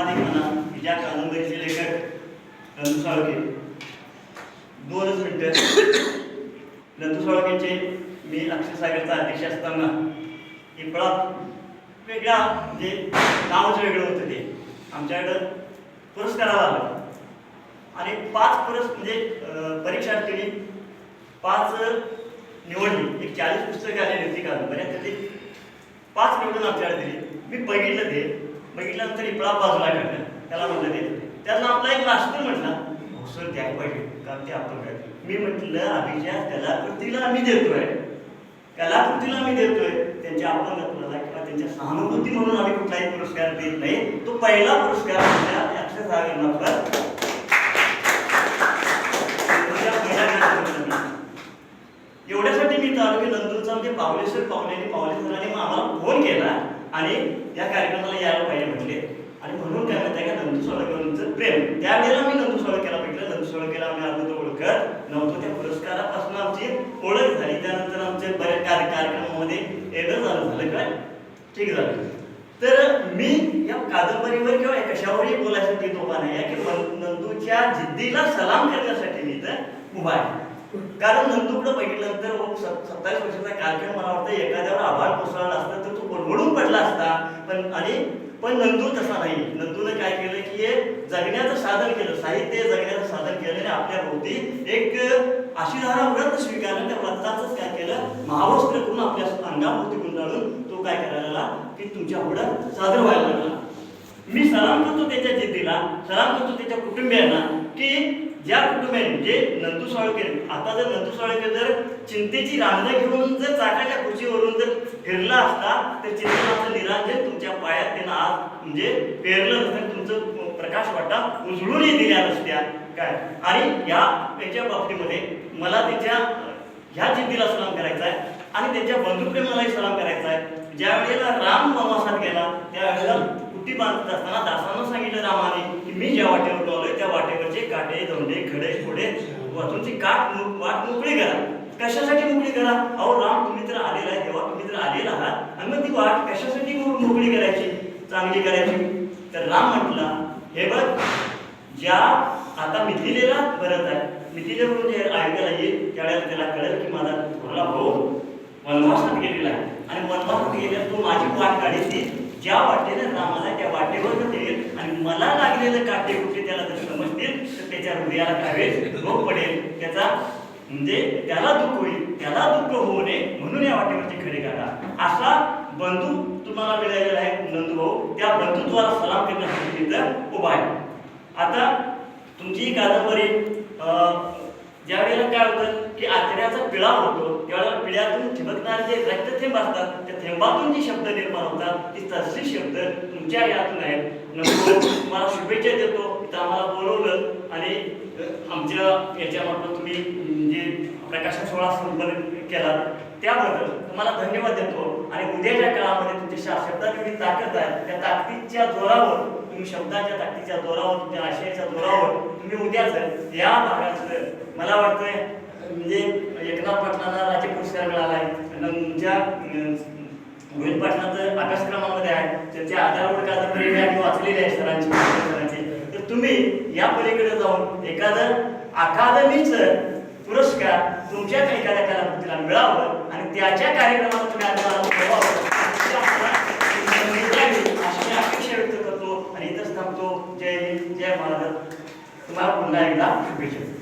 संपादिक म्हणा की ज्या कादंबरीचे लेखक नंदू साळके दोनच मिनटं नंदू साळकेचे मी अक्षरसागरचा अध्यक्ष असताना हे फळात वेगळा म्हणजे नावच वेगळं होतं ते. आमच्याकडं पुरस्काराला आलं आणि पाच पुरस म्हणजे परीक्षार्थीने पाच निवडली. एक चाळीस पुस्तकं आलेली होती कादंबऱ्या त्यातली पाच निवडून आमच्याकडे दिली. मी बघितलं ते. बघितल्यानंतर इपळा बाजूला काढलं त्याला म्हणलं ते. त्यांना आपला एक मास्टर म्हटला सर द्यायला पाहिजे कारण ते आपण काय मी म्हटलं अभिजात कलाकृतीला आम्ही देतोय. कलाकृतीला आम्ही देतोय. त्यांच्या अपंगत्वाला किंवा त्यांच्या सहानुभूती म्हणून आम्ही कुठलाही पुरस्कार देत नाही. तो पहिला पुरस्कार आपल्या अक्षरसागरमार्फत तुमच्या एवढ्यासाठी मी तालुके की नंदूरचा म्हणजे पावलेश्वर पावलेने पावले सरांनी मग आम्हाला फोन केला. आणि या कार्यक्रमाला यायला पाहिजे म्हटले. आणि म्हणून काय माहिती का नंदू सोळकेंचं प्रेम. त्यावेळेला मी नंदू सोळकेला म्हटलं नंदू सोळकेला आम्ही अगोदर ओळखत नव्हतो. त्या पुरस्कारापासून आमची ओळख झाली. त्यानंतर आमच्या बऱ्याच कार्य कार्यक्रमामध्ये येणं झालं. झालं काय ठीक झालं. तर मी या कादंबरीवर किंवा कशावरही बोलायसाठी तो नाही आहे की नंदूच्या जिद्दीला सलाम करण्यासाठी मी तर उभा आहे. कारण नंदूकडे बघितल्यानंतर सत्तावीस वर्षाचा कार्यक्रम मला वाटतं एखाद्यावर आभार कोसळला असता तर तो मोडून पडला असता पण आणि पण नंदू तसा नाही. नंदूने काय केलं की हे जगण्याचं साधन केलं साहित्य जगण्याचं साधन केलं आणि आपल्या भोवती एक अशी धारा व्रत स्वीकारलं त्या व्रताचंच काय केलं महावस्त्र करून आपल्या अंगाभोवती गुंडाळून तो काय करायला लागला की तुमच्या पुढं सादर व्हायला लागला. मी सलाम करतो त्याच्या जिद्दीला सलाम करतो त्याच्या कुटुंबियांना की ज्या कुटुंबियांनी म्हणजे नंदू साळके आता जर नंदू साळके जर चिंतेची रांगणं घेऊन जर चाकाच्या खुर्चीवरून जर फिरला असता तर चिंतेचं निरांजन तुमच्या पायात त्यांना आज म्हणजे पेरलं नसतं तुमचं प्रकाश वाटा उजळूनही दिल्या नसत्या. काय? आणि या याच्या बाबतीमध्ये मला त्याच्या ह्या चिंतेला सलाम करायचा आहे आणि त्यांच्या बंधुप्रेमालाही सलाम करायचा आहे. ज्या वेळेला राम वनवासात गेला त्यावेळेला कुटी बांधत असताना दासानं सांगितलं रामाने मी ज्या वाटेवर लावलंय त्या वाटेवरचे काटे दोंडे खडे खोडे तुमची काट वाट मोकळी करा. कशासाठी मोकळी करा? अहो राम तुम्ही तर आलेला आहे देवा तुम्ही तर आलेला आहात. आणि मग ती वाट कशासाठी मोकळी करायची? चांगली करायची? तर राम म्हटला हे बघ ज्या आता मिथिलेला भरत आहे मिथिलेवरून जे ऐकायला येईल त्यावेळेला त्याला कळेल की माझा थोडा भाऊ वनवासात गेलेला आहे. आणि वनवासात गेल्यास तो माझी वाट काढेल ती ज्या वाटेने रामाला त्या वाटेवर तो आणि मला लागलेलं काटे कुठे त्याला जर समजतील तर त्याच्या हृदयाला काय रोग पडेल. त्याचा म्हणजे त्याला दुःख होईल त्याला दुःख होऊ नये म्हणून या वाटेवरची खरे काढा असा बंधू तुम्हाला मिळालेला आहे नंदू भाऊ. त्या बंधुत्वाला सलाम करण्यासाठी तिथं उभा आहे आता तुमची ही कादंबरी अं, काय होतं की आचऱ्याचा पिळा होतो त्यावेळेला पिळ्यातून ठिबकणारे जे रक्तथेंब असतात त्या थेंबातून जे शब्द निर्माण होतात ती तसली शब्द तुमच्या यातून आहेत. नंतर तुम्हाला शुभेच्छा देतो. इथं आम्हाला बोलवलं आणि आमच्या याच्यामार्फत तुम्ही म्हणजे जे प्रकाशन सोहळा संपन्न केला. त्याबद्दल तुम्हाला धन्यवाद देतो आणि उद्याच्या काळामध्ये तुमच्या शब्दाची शब्दात ताकद आहे. त्या ताकदीच्या जोरावर तुम्ही शब्दाच्या ताकदीच्या जोरावर तुमच्या आशयाच्या जोरावर तुम्ही उद्याच या भागाचं मला वाटतंय म्हणजे एकनाथ पाटलांना राज्य पुरस्कार मिळाला आहे. तुमच्या गोविंद पाटलाचं अभ्यासक्रमामध्ये आहे. त्यांच्या आधारवर कादंबरी वाचलेली आहे सरांची सरांची तर तुम्ही या पलीकडे जाऊन एखादं अकादमीचं पुरस्कार तुमच्या एखाद्या कलाकृतीला मिळावं आणि त्याच्या कार्यक्रमात तुम्ही आम्हाला अशी अपेक्षा व्यक्त करतो आणि इथंच थांबतो. जय हिंद जय महाराज तुम्हाला पुन्हा एकदा शुभेच्छा